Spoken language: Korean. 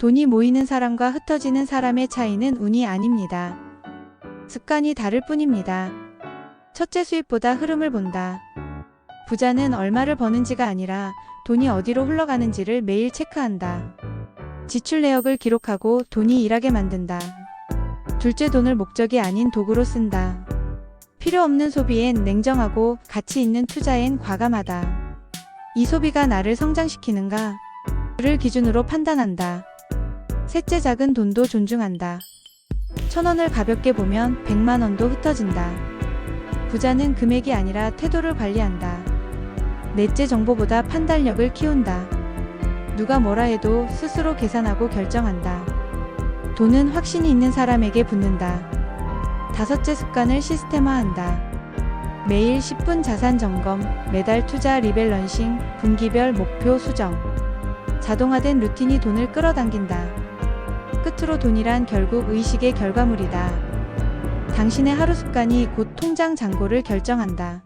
돈이 모이는 사람과 흩어지는 사람의 차이는 운이 아닙니다. 습관이 다를 뿐입니다. 첫째 수입보다 흐름을 본다. 부자는 얼마를 버는지가 아니라 돈이 어디로 흘러가는지를 매일 체크한다. 지출 내역을 기록하고 돈이 일하게 만든다. 둘째 돈을 목적이 아닌 도구로 쓴다. 필요 없는 소비엔 냉정하고 가치 있는 투자엔 과감하다. 이 소비가 나를 성장시키는가? 를 기준으로 판단한다. 셋째 작은 돈도 존중한다. 천 원을 가볍게 보면 백만 원도 흩어진다. 부자는 금액이 아니라 태도를 관리한다. 넷째 정보보다 판단력을 키운다. 누가 뭐라 해도 스스로 계산하고 결정한다. 돈은 확신이 있는 사람에게 붙는다. 다섯째 습관을 시스템화한다. 매일 10분 자산 점검, 매달 투자 리밸런싱, 분기별 목표 수정. 자동화된 루틴이 돈을 끌어당긴다. 끝으로 돈이란 결국 의식의 결과물이다. 당신의 하루 습관이 곧 통장 잔고를 결정한다.